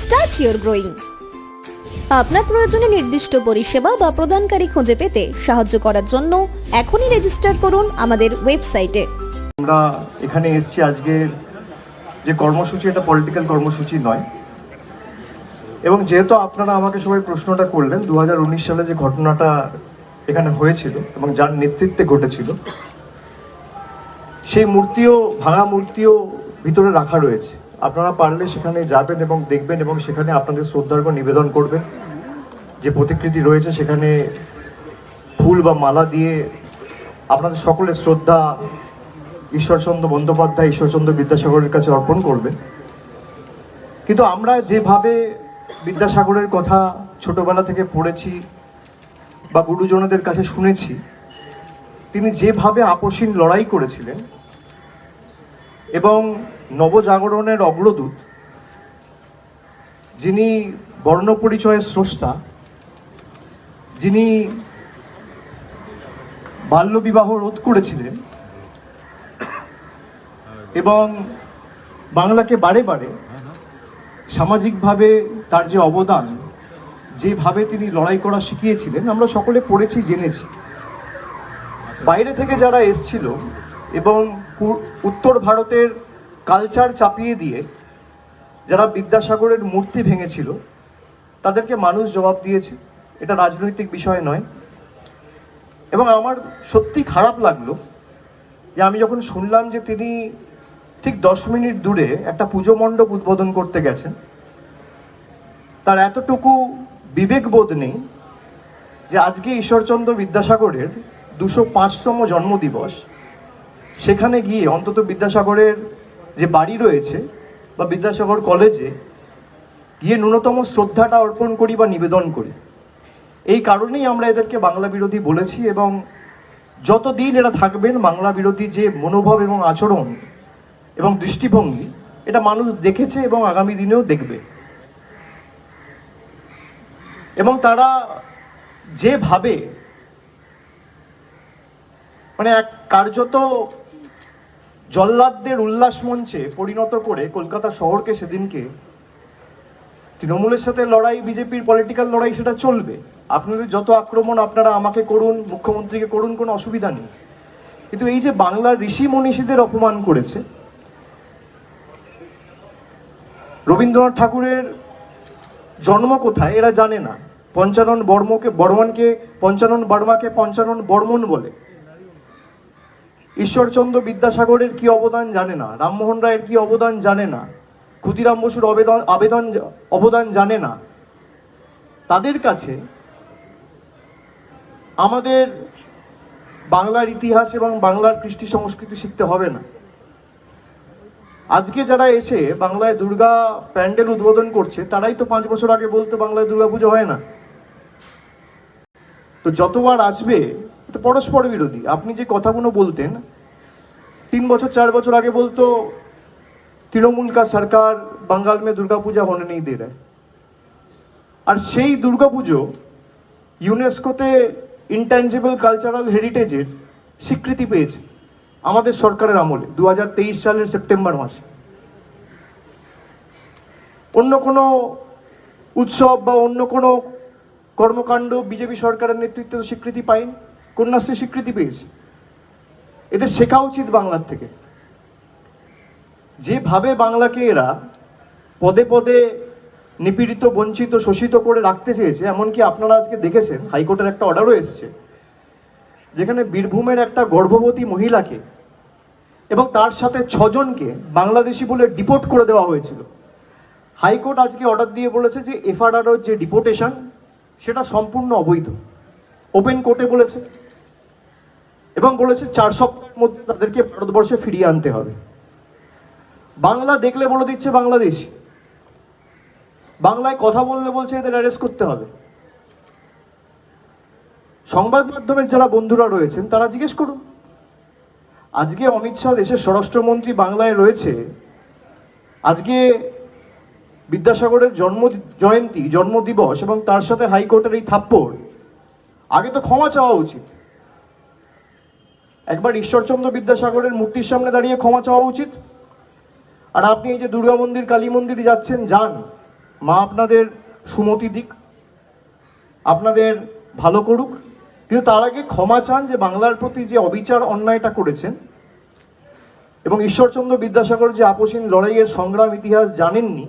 start your growing আপনার প্রয়োজনে নির্দিষ্ট পরিষেবা বা প্রদানকারী খুঁজে পেতে সাহায্য করার জন্য এখনই রেজিস্টার করুন আমাদের ওয়েবসাইটে আমরা এখানে এসেছি আজকে যে কর্মসূচি, এটা পলিটিক্যাল কর্মসূচি নয়। এবং যেহেতু আপনারা আমাকে সবাই প্রশ্নটা করলেন দু হাজার উনিশ সালে যে ঘটনাটা এখানে হয়েছিল এবং যার নেতৃত্বে ঘটেছিল, সেই মূর্তিও, ভাঙা মূর্তিও ভিতরে রাখা রয়েছে। আপনারা পারলে সেখানে যাবেন এবং দেখবেন এবং সেখানে আপনাদের শ্রদ্ধার্ঘ নিবেদন করবেন। যে প্রতিকৃতি রয়েছে সেখানে ফুল বা মালা দিয়ে আপনাদের সকলের শ্রদ্ধা ঈশ্বরচন্দ্র বন্দ্যোপাধ্যায়, ঈশ্বরচন্দ্র বিদ্যাসাগরের কাছে অর্পণ করবে কিন্তু আমরা যেভাবে বিদ্যাসাগরের কথা ছোটবেলা থেকে পড়েছি বা গুরুজনদের কাছে শুনেছি, তিনি যেভাবে আপসীন লড়াই করেছিলেন এবং নবজাগরণের অগ্রদূত, যিনি বর্ণপরিচয়ের স্রষ্টা, যিনি বাল্যবিবাহ রোধ করেছিলেন এবং বাংলাকে বারে বারে সামাজিকভাবে তার যে অবদান, যেভাবে তিনি লড়াই করা শিখিয়েছিলেন, আমরা সকলে পড়েছি, জেনেছি। বাইরে থেকে যারা এসছিল এবং উত্তর ভারতের কালচার চাপিয়ে দিয়ে যারা বিদ্যাসাগরের মূর্তি ভেঙেছিল, তাদেরকে মানুষ জবাব দিয়েছে। এটা রাজনৈতিক বিষয় নয়। এবং আমার সত্যি খারাপ লাগল যে আমি যখন শুনলাম যে তিনি ঠিক দশ মিনিট দূরে একটা পুজো মণ্ডপ উদ্বোধন করতে গেছেন, তার এতটুকু বিবেকবোধ নেই যে আজকে ঈশ্বরচন্দ্র বিদ্যাসাগরের দুশো পাঁচতম জন্মদিবস, সেখানে গিয়ে অন্তত বিদ্যাসাগরের যে বাড়ি রয়েছে বা বিদ্যাসাগর কলেজে গিয়ে ন্যূনতম শ্রদ্ধাটা অর্পণ করি বা নিবেদন করি। এই কারণেই আমরা এদেরকে বাংলা বিরোধী বলেছি এবং যতদিন এরা থাকবেন বাংলা বিরোধী যে মনোভাব এবং আচরণ এবং দৃষ্টিভঙ্গি, এটা মানুষ দেখেছে এবং আগামী দিনেও দেখবে। এবং তারা যেভাবে মানে এক কার্যত জল্লাদদের উল্লাস মঞ্চে পরিণত করে কলকাতা শহরকে সেদিনকে, তৃণমূলের সাথে লড়াই, বিজেপির পলিটিক্যাল লড়াই সেটা চলবে। আপনাদের যত আক্রমণ আপনারা আমাকে করুন, মুখ্যমন্ত্রীকে করুন, কোনো অসুবিধা নেই। কিন্তু এই যে বাংলার ঋষি মনীষীদের অপমান করেছে, রবীন্দ্রনাথ ঠাকুরের জন্ম কোথায় এরা জানে না। পঞ্চানন বর্মকে, বর্মনকে, পঞ্চানন বর্মাকে পঞ্চানন বর্মন বলে। ঈশ্বরচন্দ্র বিদ্যাসাগরের কি অবদান জানে না? রামমোহন রায়ের কি অবদান জানে না? ক্ষুদিরাম বসুর আবেদন আবেদন অবদান জানে না? তাদের কাছে আমাদের বাংলার ইতিহাস এবং বাংলার কৃষ্টি সংস্কৃতি শিখতে হবে না। আজকে যারা এসে বাংলায় দুর্গা প্যান্ডেল উদ্বোধন করছে, তারাই তো পাঁচ বছর আগে বলতো বাংলায় দুর্গাপুজো হয় না। তো যতবার আসবে তো পরস্পর বিরোধী। আপনি যে কথাগুলো বলতেন, তিন বছর, চার বছর আগে বলতো, তৃণমূল কা সরকার, বাঙ্গাল মে দুর্গাপূজা হনে নেই দে আর সেই দুর্গাপুজো ইউনেস্কোতে ইন্টেনজেবল কালচারাল হেরিটেজের স্বীকৃতি পেয়েছে আমাদের সরকারের আমলে দু হাজার তেইশ সালের সেপ্টেম্বর মাসে। অন্য কোনো উৎসব বা অন্য কোনো কর্মকাণ্ড বিজেপি সরকারের নেতৃত্বে স্বীকৃতি পায়নি। কন্যাশ্রী স্বীকৃতি পেয়েছে। এদের শেখা উচিত বাংলার থেকে। যেভাবে বাংলাকে এরা পদে পদে নিপীড়িত, বঞ্চিত, শোষিত করে রাখতে চেয়েছে, এমনকি আপনারা আজকে দেখেছেন, হাইকোর্টের একটা অর্ডারও এসছে, যেখানে বীরভূমের একটা গর্ভবতী মহিলাকে এবং তার সাথে ছজনকে বাংলাদেশি বলে ডিপোর্ট করে দেওয়া হয়েছিল। হাইকোর্ট আজকে অর্ডার দিয়ে বলেছে যে এফআরআর যে ডিপোর্টেশন সেটা সম্পূর্ণ অবৈধ। ওপেন কোর্টে বলেছে। এবং বলেছে চার সপ্তাহের মধ্যে তাদেরকে ভারতবর্ষে ফিরিয়ে আনতে হবে। বাংলা দেখলে বলে দিচ্ছে বাংলাদেশ। বাংলায় কথা বললে বলছে এদের অ্যারেস্ট করতে হবে। সংবাদ মাধ্যমের যারা বন্ধুরা রয়েছেন, তারা জিজ্ঞেস করুন। আজকে অমিত শাহ দেশের স্বরাষ্ট্রমন্ত্রী বাংলায় রয়েছে। আজকে বিদ্যাসাগরের জন্ম জয়ন্তী, জন্মদিবস এবং তার সাথে হাইকোর্টের এই থাপ্পড়। আগে তো ক্ষমা চাওয়া উচিত। একবার ঈশ্বরচন্দ্র বিদ্যাসাগরের মূর্তির সামনে দাঁড়িয়ে ক্ষমা চাওয়া উচিত। আর আপনি এই যে দুর্গা মন্দির, কালী মন্দিরে যাচ্ছেন, যান। মা আপনাদের সুমতি দিক, আপনাদের ভালো করুক। কিন্তু তার আগে ক্ষমা চান যে বাংলার প্রতি যে অবিচার, অন্যায়টা করেছেন এবং ঈশ্বরচন্দ্র বিদ্যাসাগর যে আপসীন লড়াইয়ের সংগ্রাম ইতিহাস জানেননি,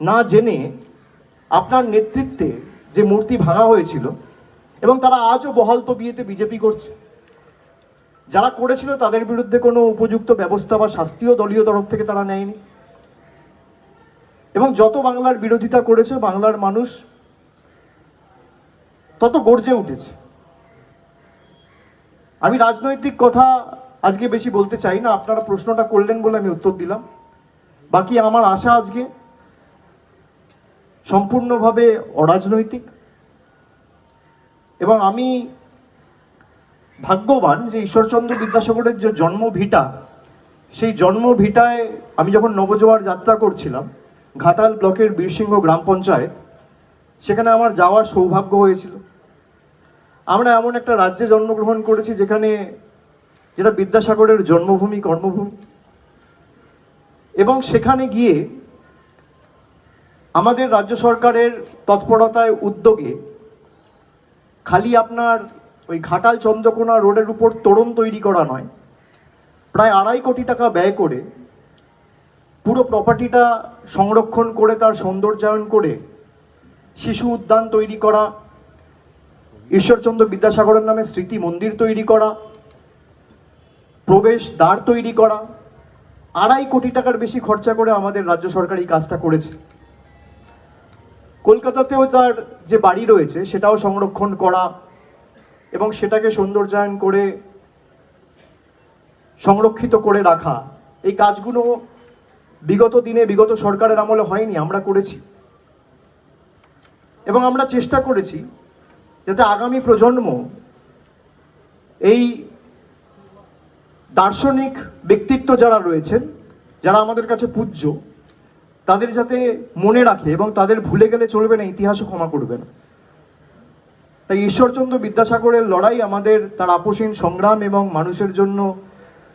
না জেনে আপনার নেতৃত্বে যে মূর্তি ভাঙা হয়েছিল এবং তারা আজও বহাল তবিয়েতে বিজেপি করছে। যারা করেছিল তাদের বিরুদ্ধে কোনো উপযুক্ত ব্যবস্থা বা শাস্তিও দলীয় তরফ থেকে তারা নেয়নি। এবং যত বাংলার বিরোধিতা করেছে, বাংলার মানুষ তত গর্জে উঠেছে। আমি রাজনৈতিক কথা আজকে বেশি বলতে চাই না, আপনারা প্রশ্নটা করলেন বলে আমি উত্তর দিলাম। বাকি আমার আশা আজকে সম্পূর্ণভাবে অরাজনৈতিক। এবং আমি ভাগ্যবান যে ঈশ্বরচন্দ্র বিদ্যাসাগরের যে জন্ম ভিটা সেই জন্ম ভিটায় আমি যখন নবজোয়ার যাত্রা করছিলাম, ঘাটাল ব্লকের বীরসিংহ গ্রাম পঞ্চায়েত, সেখানে আমার যাওয়ার সৌভাগ্য হয়েছিল। আমরা এমন একটা রাজ্যে জন্মগ্রহণ করেছি যেখানে, যেটা বিদ্যাসাগরের জন্মভূমি, কর্মভূমি। এবং সেখানে গিয়ে আমাদের রাজ্য সরকারের তৎপরতায়, উদ্যোগে খালি আপনার ওই ঘাটাল চন্দ্রকোনা রোডের উপর তোরণ তৈরি করা নয়। প্রায় আড়াই কোটি টাকা ব্যয় করে পুরো প্রপার্টিটা সংরক্ষণ করে, তার সৌন্দর্যায়ন করে শিশু উদ্যান তৈরি করা, ঈশ্বরচন্দ্র বিদ্যাসাগরের নামে স্মৃতি মন্দির তৈরি করা, প্রবেশ দ্বার তৈরি করা, আড়াই কোটি টাকার বেশি খরচা করে আমাদের রাজ্য সরকার এই কাজটা করেছে। কলকাতাতেও তার যে বাড়ি রয়েছে, সেটাও সংরক্ষণ করা এবং সেটাকে সৌন্দর্যায়ন করে সংরক্ষিত করে রাখা। এই কাজগুলো বিগত দিনে বিগত সরকারের আমলে হয়নি, আমরা করেছি। এবং আমরা চেষ্টা করেছি যাতে আগামী প্রজন্ম এই দার্শনিক ব্যক্তিত্ব যারা রয়েছেন, যারা আমাদের কাছে পূজ্য, তাদের যাতে মনে রাখে এবং তাদের ভুলে গেলে চলবে না, ইতিহাসও ক্ষমা করবে না তাই ঈশ্বরচন্দ্র বিদ্যাসাগরের লড়াই আমাদের তার আপসীন সংগ্রাম এবং মানুষের জন্য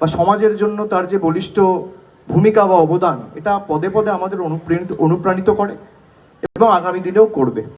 বা সমাজের জন্য তার যে বলিষ্ঠ ভূমিকা বা অবদান, এটা পদে পদে আমাদের অনুপ্রাণিত অনুপ্রাণিত করে এবং আগামী দিনেও করবে।